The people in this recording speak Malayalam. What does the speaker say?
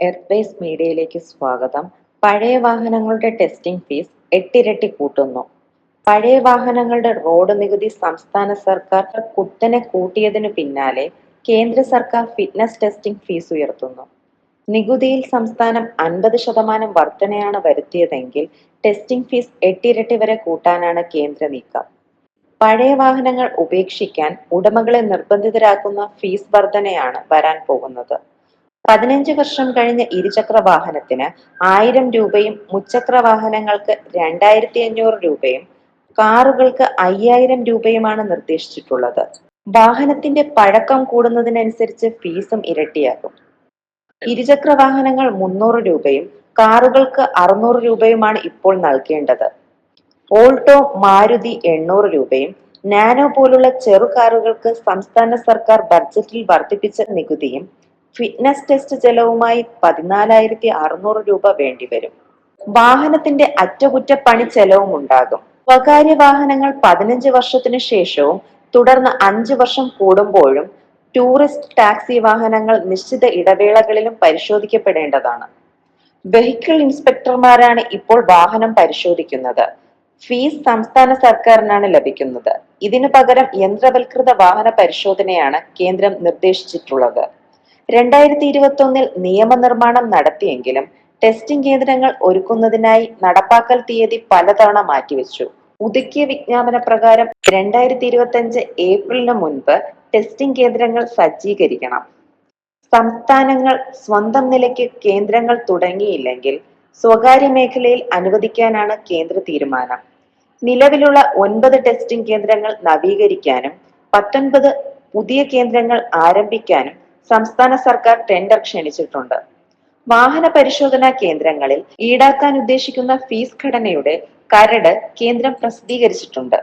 എയർബേസ് മീഡിയയിലേക്ക് സ്വാഗതം. പഴയ വാഹനങ്ങളുടെ ടെസ്റ്റിംഗ് ഫീസ് എട്ടിരട്ടി കൂട്ടുന്നു. പഴയ വാഹനങ്ങളുടെ റോഡ് നികുതി സംസ്ഥാന സർക്കാർ കുത്തനെ കൂട്ടിയതിനു പിന്നാലെ കേന്ദ്ര സർക്കാർ ഫിറ്റ്നസ് ടെസ്റ്റിംഗ് ഫീസ് ഉയർത്തുന്നു. നികുതിയിൽ സംസ്ഥാനം അൻപത് ശതമാനം വർധനയാണ് വരുത്തിയതെങ്കിൽ ടെസ്റ്റിംഗ് ഫീസ് എട്ടിരട്ടി വരെ കൂട്ടാനാണ് കേന്ദ്ര നീക്കം. പഴയ വാഹനങ്ങൾ ഉപേക്ഷിക്കാൻ ഉടമകളെ നിർബന്ധിതരാക്കുന്ന ഫീസ് വർധനയാണ് വരാൻ പോകുന്നത്. പതിനഞ്ച് വർഷം കഴിഞ്ഞ ഇരുചക്ര വാഹനത്തിന് ആയിരം രൂപയും മുച്ചക്ര വാഹനങ്ങൾക്ക് രണ്ടായിരത്തി അഞ്ഞൂറ് രൂപയും കാറുകൾക്ക് അയ്യായിരം രൂപയുമാണ് നിർദ്ദേശിച്ചിട്ടുള്ളത്. വാഹനത്തിന്റെ പഴക്കം കൂടുന്നതിനനുസരിച്ച് ഫീസും ഇരട്ടിയാകും. ഇരുചക്ര വാഹനങ്ങൾ മുന്നൂറ് രൂപയും കാറുകൾക്ക് അറുന്നൂറ് രൂപയുമാണ് ഇപ്പോൾ നൽകേണ്ടത്. ഓൾട്ടോ മാരുതി എണ്ണൂറ് രൂപയും നാനോ പോലുള്ള ചെറു കാറുകൾക്ക് സംസ്ഥാന സർക്കാർ ബഡ്ജറ്റിൽ വർദ്ധിപ്പിച്ച നികുതിയും ഫിറ്റ്നസ് ടെസ്റ്റ് ചെലവുമായി പതിനാലായിരത്തി അറുന്നൂറ് രൂപ വേണ്ടിവരും. വാഹനത്തിന്റെ അറ്റകുറ്റപ്പണി ചെലവും ഉണ്ടാകും സ്വകാര്യ വാഹനങ്ങൾ പതിനഞ്ച് വർഷത്തിനു ശേഷവും തുടർന്ന് അഞ്ച് വർഷം കൂടുമ്പോഴും ടൂറിസ്റ്റ് ടാക്സി വാഹനങ്ങൾ നിശ്ചിത ഇടവേളകളിലും പരിശോധിക്കപ്പെടേണ്ടതാണ്. വെഹിക്കിൾ ഇൻസ്പെക്ടർമാരാണ് ഇപ്പോൾ വാഹനം പരിശോധിക്കുന്നത്. ഫീസ് സംസ്ഥാന സർക്കാരിനാണ് ലഭിക്കുന്നത്. ഇതിനു പകരം യന്ത്രവൽകൃത വാഹന പരിശോധനയാണ് കേന്ദ്രം നിർദ്ദേശിച്ചിട്ടുള്ളത്. രണ്ടായിരത്തി ഇരുപത്തി ഒന്നിൽ നിയമനിർമ്മാണം നടത്തിയെങ്കിലും ടെസ്റ്റിംഗ് കേന്ദ്രങ്ങൾ ഒരുക്കുന്നതിനായി നടപ്പാക്കൽ തീയതി പലതവണ മാറ്റിവെച്ചു. പുതുക്കിയ വിജ്ഞാപന പ്രകാരം രണ്ടായിരത്തി ഇരുപത്തി അഞ്ച് ഏപ്രിലിന് മുൻപ് ടെസ്റ്റിംഗ് കേന്ദ്രങ്ങൾ സജ്ജീകരിക്കണം. സംസ്ഥാനങ്ങൾ സ്വന്തം നിലയ്ക്ക് കേന്ദ്രങ്ങൾ തുടങ്ങിയില്ലെങ്കിൽ സ്വകാര്യ മേഖലയിൽ അനുവദിക്കാനാണ് കേന്ദ്ര തീരുമാനം. നിലവിലുള്ള ഒൻപത് ടെസ്റ്റിംഗ് കേന്ദ്രങ്ങൾ നവീകരിക്കാനും പത്തൊൻപത് പുതിയ കേന്ദ്രങ്ങൾ ആരംഭിക്കാനും സംസ്ഥാന സർക്കാർ ടെൻഡർ ക്ഷണിച്ചിട്ടുണ്ട്. വാഹന പരിശോധനാ കേന്ദ്രങ്ങളിൽ ഈടാക്കാൻ ഉദ്ദേശിക്കുന്ന ഫീസ് ഘടനയുടെ കരട് കേന്ദ്രം പ്രസിദ്ധീകരിച്ചിട്ടുണ്ട്.